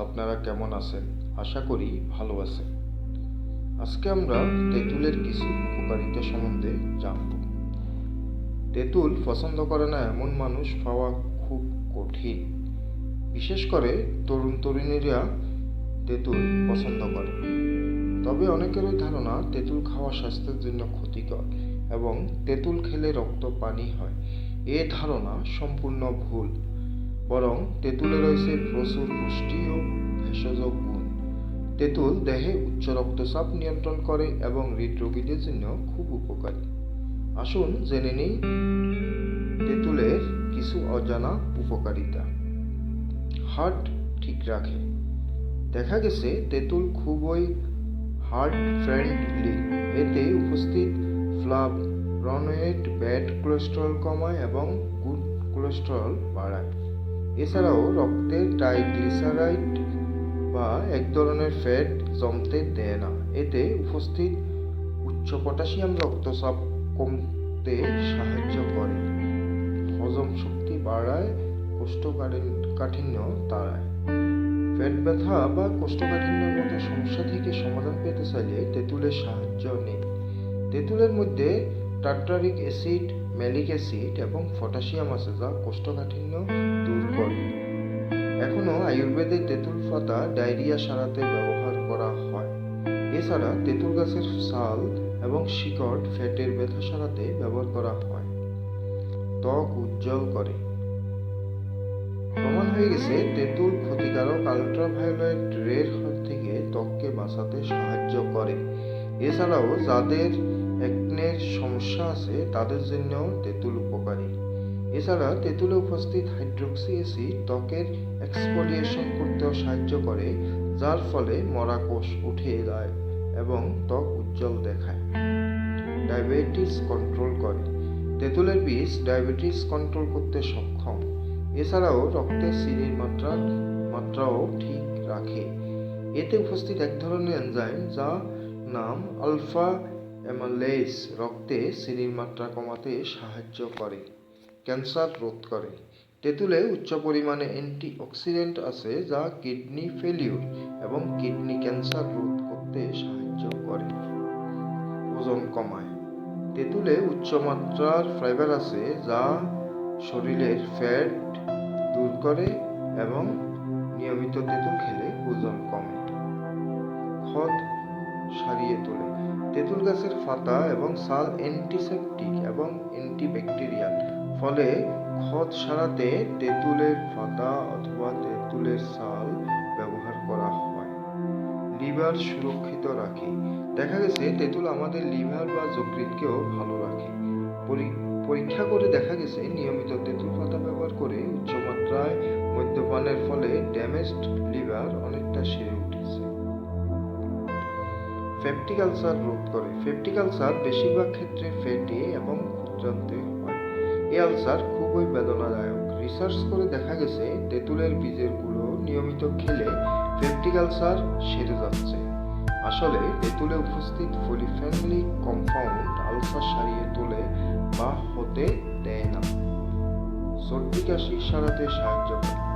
আপনারা কেমন আছেন? আশা করি ভালো আছেন। আজকে আমরা তেঁতুলের কিছু উপকারিতা সম্বন্ধে জানব। তেঁতুল পছন্দ করে না এমন মানুষ পাওয়া খুব কঠিন। বিশেষ করে তরুণ তরুণীরা তেঁতুল পছন্দ করে। তবে অনেকেরই ধারণা তেঁতুল খাওয়া স্বাস্থ্যের জন্য ক্ষতিকর এবং তেঁতুল খেলে রক্ত পানি হয়। এ ধারণা সম্পূর্ণ ভুল। বরং তেঁতুলে রয়েছে প্রচুর পুষ্টি ও ভেষজ গুণ। তেঁতুল দেহে উচ্চ রক্তচাপ নিয়ন্ত্রণ করে এবং হৃদরোগীদের জন্য খুব উপকারী। আসুন জেনে নিই তেঁতুলের কিছু অজানা উপকারিতা। হার্ট ঠিক রাখে। দেখা গেছে তেঁতুল খুবই হার্ট ফ্রেন্ডলি। এতে উপস্থিত ফ্লাভ রনয়েড ব্যাড কোলেস্টেরল কমায় এবং গুড কোলেস্টেরল বাড়ায়। এছাড়াও রক্তে ট্রাইগ্লিসারাইড বা এক ধরনের ফ্যাট জমতে দেয় না। এতে উপস্থিত উচ্চ পটাশিয়াম রক্তচাপ কমতে সাহায্য করে। হজম শক্তি বাড়ায়, কোষ্ঠকাঠিন্য তাড়ায়। পেট ব্যথা বা কোষ্ঠকাঠিন্যের মতো সমস্যা থেকে সমাধান পেতে চাইলে তেঁতুলের সাহায্য নিন। তেঁতুলের মধ্যে টার্টারিক অ্যাসিড ম্যালিক অ্যাসিড এবং পটাশিয়াম আছে যা কোষ্ঠকাঠিন্য দূর করে। এখনও আয়ুর্বেদে তেঁতুল পাতা ডায়রিয়া সারাতে ব্যবহার করা হয়। এছাড়া তেঁতুল গাছের ছাল এবং শিকড় ফ্যাটের ব্যথা সারাতে ব্যবহার করা হয়। ত্বক উজ্জ্বল করে। প্রমাণ হয়ে গেছে, তেঁতুল ক্ষতিকারক আলট্রাভায়োলেট রের থেকে ত্বককে বাঁচাতে সাহায্য করে। এছাড়াও যাদের একনের সমস্যা আছে, তাদের জন্য তেঁতুল উপকারী। এছাড়া তেঁতুলে উপস্থিত হাইড্রোক্সি অ্যাসিড ত্বকের এক্সফোলিয়েশন করতেও সাহায্য করে, যার ফলে মরা কোষ উঠে যায় এবং ত্বক উজ্জ্বল দেখায়। ডায়াবেটিস কন্ট্রোল করে। তেঁতুলের বীজ ডায়াবেটিস কন্ট্রোল করতে সক্ষম। এছাড়াও রক্তে চিনির মাত্রা, মাত্রাও ঠিক রাখে। এতে উপস্থিত এক ধরনের এনজাইম যা নাম আলফা অ্যামালেস রক্তে চিনির মাত্রা কমাতে সাহায্য করে, ক্যান্সার রোধ করে। তেঁতুলে উচ্চ পরিমাণে অ্যান্টিঅক্সিডেন্ট আছে যা কিডনি ফেলিউর এবং কিডনি ক্যান্সার রোধ করতে সাহায্য করে। ওজন কমায়। তেঁতুলে উচ্চ মাত্রার ফাইবার আছে যা শরীরের ফ্যাট দূর করে এবং নিয়মিত তেঁতুল খেলে ওজন কমে। ক্ষত সারিয়ে তোলে। তেঁতুল গাছের পাতা এবং ছাল অ্যান্টিসেপটিক এবং অ্যান্টিব্যাকটেরিয়াল ফলে ক্ষত সারাতে তেঁতুলের পাতা অথবা তেঁতুলের ছাল ব্যবহার করা হয়। লিভার সুরক্ষিত রাখে। দেখা গেছে, তেঁতুল আমাদের লিভার বা যকৃতকেও ভালো রাখে। পরি- পরীক্ষা করে দেখা গেছে, নিয়মিত তেঁতুল পাতা ব্যবহার করে উচ্চমাত্রায় মদ্যপানের ফলে ড্যামেজড লিভার অনেকটা ফ্যাপটিক আলসার রোধ করে ফ্যাপটিক আলসার বেশিরভাগ ক্ষেত্রে ফ্যাটে এবং ক্ষুদ্রান্তে হয়। এই আলসার খুবই বেদনাদায়ক। রিসার্চ করে দেখা গেছে, তেঁতুলের বীজের গুঁড়ো নিয়মিত খেলে ফ্যাপটিক আলসার সেরে যাচ্ছে। আসলে তেঁতুলে উপস্থিত পলিফেনলিক কম্পাউন্ড আলসার সারিয়ে তোলে বা হতে দেয় না। সর্দি কাশি সারাতে সাহায্য করে।